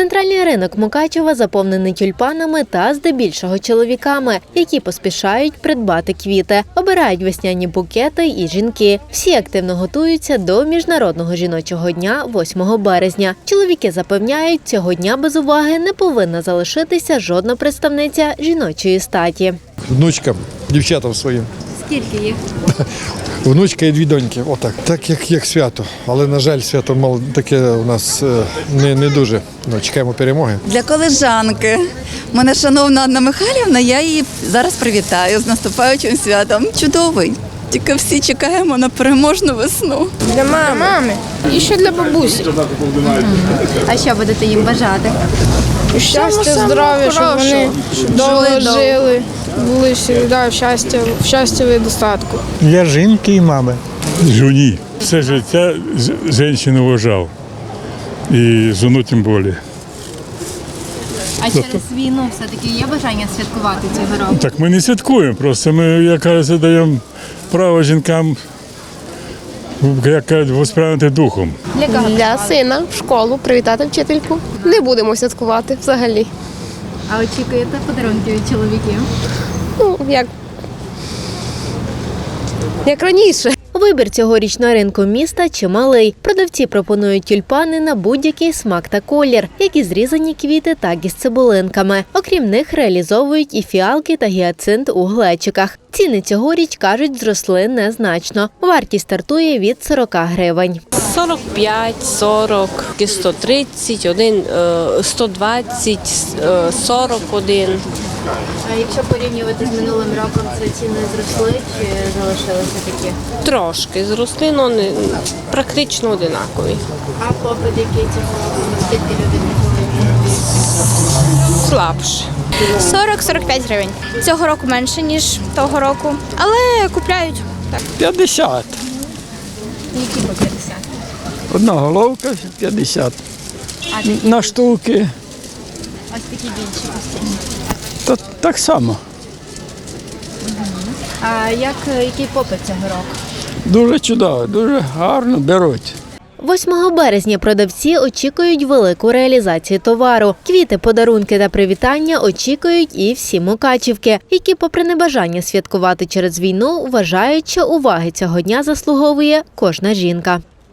Центральний ринок Мукачева заповнений тюльпанами та здебільшого чоловіками, які поспішають придбати квіти. Обирають весняні букети і жінки. Всі активно готуються до міжнародного жіночого дня 8 березня. Чоловіки запевняють, цього дня без уваги не повинна залишитися жодна представниця жіночої статі. внучкам, дівчатам своїм. Скільки їх? Внучка і дві доньки. Отак. Так як, як свято. Але, на жаль, свято мало таке у нас е, не, не дуже. Ну, чекаємо перемоги. Для колежанки. Мене шановна Анна Михайлівна, я її зараз привітаю з наступаючим святом. Чудовий. Тільки всі чекаємо на переможну весну. Для мами. мами. І ще для бабусі. А що будете їм бажати? Щастя, здоров'я, щоб вони довго жили, були завжди в щастя, в щастя і достатку. Для жінки і мами. Жуні. Все життя жінку вважав. І жену тим більше. А через війну все-таки є бажання святкувати цього року? Так ми не святкуємо, просто ми, як кажеться, даємо право жінкам, як кажуть, воспрямити духом. Для сина в школу привітати вчительку. Не будемо святкувати взагалі. А очікуєте подарунки від чоловіків? Як, як раніше. Вибір цьогоріч на ринку міста чималий. Продавці пропонують тюльпани на будь-який смак та колір, як і зрізані квіти, так і з цибулинками. Окрім них, реалізовують і фіалки та гіацинт у глечиках. Ціни цьогоріч кажуть, зросли незначно. Вартість стартує від 40 гривень. 45, 40, 130, один, е, 120, е, 41. А якщо порівнювати з минулим роком, це ціни зросли чи залишилися такі? Трошки зросли, але не, практично одинакові. А попит який цього року? Скільки люди? Слабше. 40-45 гривень. Цього року менше, ніж того року, але купляють. так. 50. Які по 50? Одна головка 50. На штуки. Ось такі більші. То так само. А як який попит цього року? Дуже чудово, дуже гарно беруть. 8 березня продавці очікують велику реалізацію товару. Квіти, подарунки та привітання очікують і всі мукачівки, які, попри небажання святкувати через війну, вважають, що уваги цього дня заслуговує кожна жінка.